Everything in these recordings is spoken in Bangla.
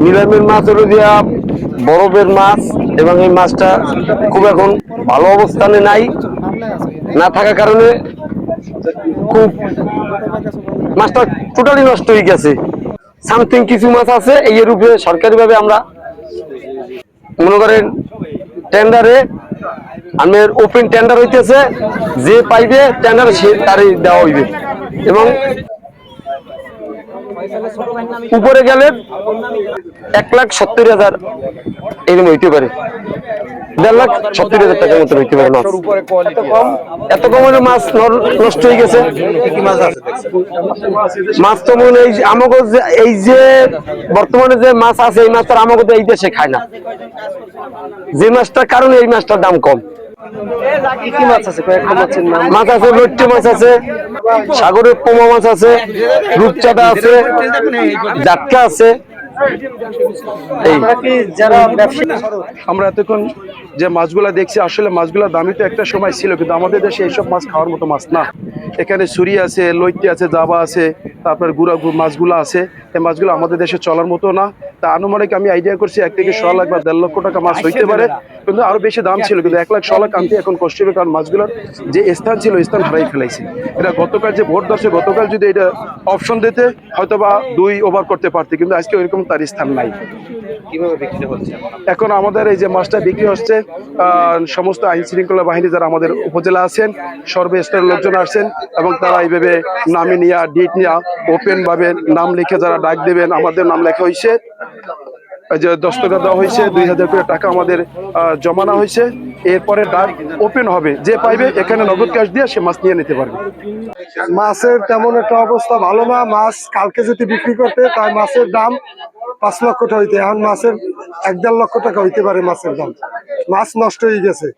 নিলামের মাছ হলো দিয়া বরফের মাছ এবং এই মাছটা খুব এখন ভালো অবস্থানে নাই, না থাকার কারণে খুব মাছটা টোটালি নষ্ট হয়ে গেছে। সামথিং কিছু মাছ আছে, এই রূপে সরকারিভাবে আমরা মনে করেন টেন্ডারে আমের ওপেন টেন্ডার হইতেছে, যে পাইবে টেন্ডার সে তারই দেওয়া হইবে। এবং উপরে গেলে এক লাখ সত্তর হাজার এরকম হইতে পারে। দেড় লাখ সত্তর হাজার টাকার মতো হইতে পারে এত কমের মাছ নষ্ট হয়ে গেছে। মাছ তো মনে এই আমাকে এই যে বর্তমানে যে মাছ আছে, এই মাছটা আমাকে তো এই দেশে খায় না। যে মাছটার কারণে এই মাছটার দাম কম। কি মাছ আছে? কয়েকটা মাছের নাম। মাছ আছে মাছ আছে সাগরের পোমা মাছ আছে রূপচাঁদা আছে জাটকা আছে। আমরা এতক্ষণ যে মাছগুলা দেখছি আসলে মাছগুলা দামি তো একটা সময় ছিল কিন্তু আমাদের দেশে এইসব মাছ খাওয়ার মতো মাছ না। এখানে সুরি আছে লইট্টি আছে জাবা আছে তারপর গুড়া মাছগুলো আছে। এই মাছগুলো আমাদের দেশে চলার মতো না। তা আনুমানিক আমি আইডিয়া করছি এক থেকে ছ লাখ বা দেড় লক্ষ টাকা মাছ হইতে পারে কিন্তু আরও বেশি দাম ছিল কিন্তু এক লাখ ছ লাখ আনতে এখন কষ্ট হবে কারণ মাছগুলোর যে স্থান ছিল ওই স্থান হারাই ফেলাইছে। এটা গতকাল যে ভোট দর্শে গতকাল যদি এটা অপশন দিতে হয়তো বা দুই ওভার করতে পারতে কিন্তু আজকে ওইরকম তার স্থান নাই। কীভাবে বিক্রি হচ্ছে? এখন আমাদের এই যে মাছটা বিক্রি হচ্ছে আহ, সমস্ত আইন শৃঙ্খলা বাহিনী যারা আমাদের উপজেলা আছেন সর্বস্তরের লোকজন আসছেন এবং তারা এইভাবে নামে নিয়া ডিট নিয়া ওপেন ভাবে নাম লিখে যারা ডাক দেবেন আমাদের নাম লেখা হয়েছে। এই যে দস্তখত দেওয়া হয়েছে দুই হাজার করে টাকা আমাদের আহ, জমানো হয়েছে। এরপরে ডাক ওপেন হবে। যে পাইবে এখানে নগদ ক্যাশ দিয়ে সে মাছ নিয়ে নিতে পারবে। মাছের তেমন একটা অবস্থা ভালো না। মাছ কালকে যদি বিক্রি করতে তাই মাছের দাম পাঁচ লক্ষ টাকা হইতে এখন মাছের এক দেড় লক্ষ টাকা হইতে পারে মাছের দাম। মাছ নষ্ট হয়ে গেছে।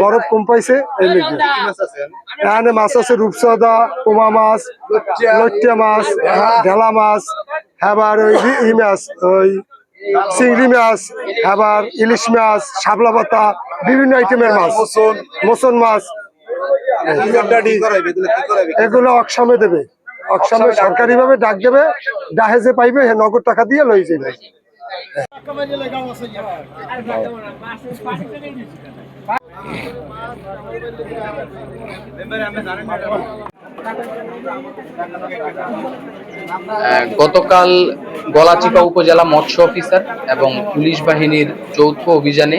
বরফ কম পাইছে এই লেগে। এখানে মাছ আছে রূপসাদা পোমা মাছ লইট্টা মাছ ঢেলা মাছ আবার ওই ই- মাছ ওই চিংড়ি মাছ আবার ইলিশ মাছ শাপলা পাতা বিভিন্ন আইটেমের মাছ। মোসন মাছ। এগুলো অকসামে দেবে। অকসামে সরকারি ভাবে ডাক দেবে ডাহে যে পাইবে নগদ টাকা দিয়ে লই যাবে আহ, গতকাল গলাচিপা উপজেলা মৎস্য অফিসার এবং পুলিশ বাহিনীর যৌথ অভিযানে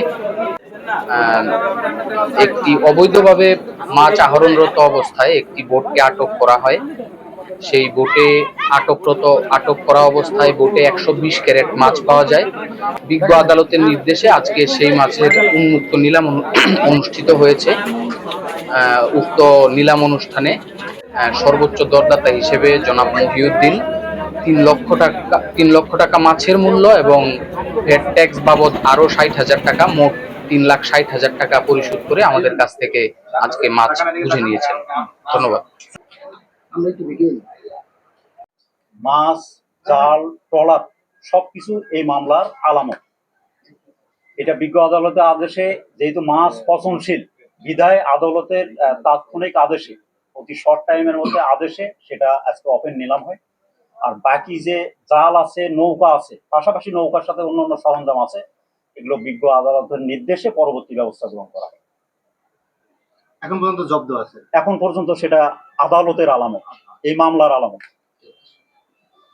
আহ, একটি অবৈধভাবে মাছ আহরণরত অবস্থায় একটি বোটকে আটক করা হয়। সেই বোটে আটকরত, আটক করা অবস্থায় বোটে একশো বিশ ক্যারেট মাছ পাওয়া যায়। বিজ্ঞ আদালতের নির্দেশে আজকে সেই মাছের উন্মুক্ত নিলাম অনু- অনুষ্ঠিত হয়েছে। উক্ত নিলাম অনুষ্ঠানে সর্বোচ্চ দরদাতা হিসেবে জনাব মহিউদ্দিন, তিন লক্ষ টাকা, তিন লক্ষ টাকা মাছের মূল্য এবং ভ্যাট ট্যাক্স বাবদ আরও ষাট হাজার টাকা, মোট তিন লাখ ষাট হাজার টাকা পরিশোধ করে আমাদের কাছ থেকে আজকে মাছ বুঝে নিয়েছেন। ধন্যবাদ। মাছ জাল ট্রলার, সবকিছু এই মামলার আলামত। এটা বিজ্ঞ আদালতের আদেশে, যেহেতু মাছ পচনশীল, বিধায় আদালতের তাৎক্ষণিক আদেশে, অতি শর্ট টাইমের মধ্যে আদেশে সেটা আজকে ওপেন নিলাম হয়। আর বাকি যে জাল আছে, নৌকা আছে, পাশাপাশি নৌকার সাথে অন্য অন্য সরঞ্জাম আছে, এগুলো বিজ্ঞ আদালতের নির্দেশে পরবর্তী ব্যবস্থা গ্রহণ করা হয়। এখন পর্যন্ত জব্দ আছে। এখন পর্যন্ত সেটা আদালতের আলামত এই মামলার আলামত।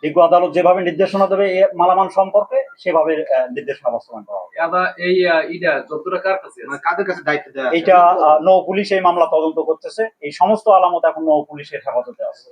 বিজ্ঞ আদালত যেভাবে নির্দেশনা দেবে মালামান মালামাল সম্পর্কে সেভাবে আহ, নির্দেশনা বাস্তবায়ন করা হবে। এই ইটা যতটা কার কাছে মানে কাদের কাছে দায়িত্ব দেওয়া এটা এইটা নৌ পুলিশ এই মামলা তদন্ত করতেছে। এই সমস্ত আলামত এখন নৌ পুলিশের হেফাজতে আছে।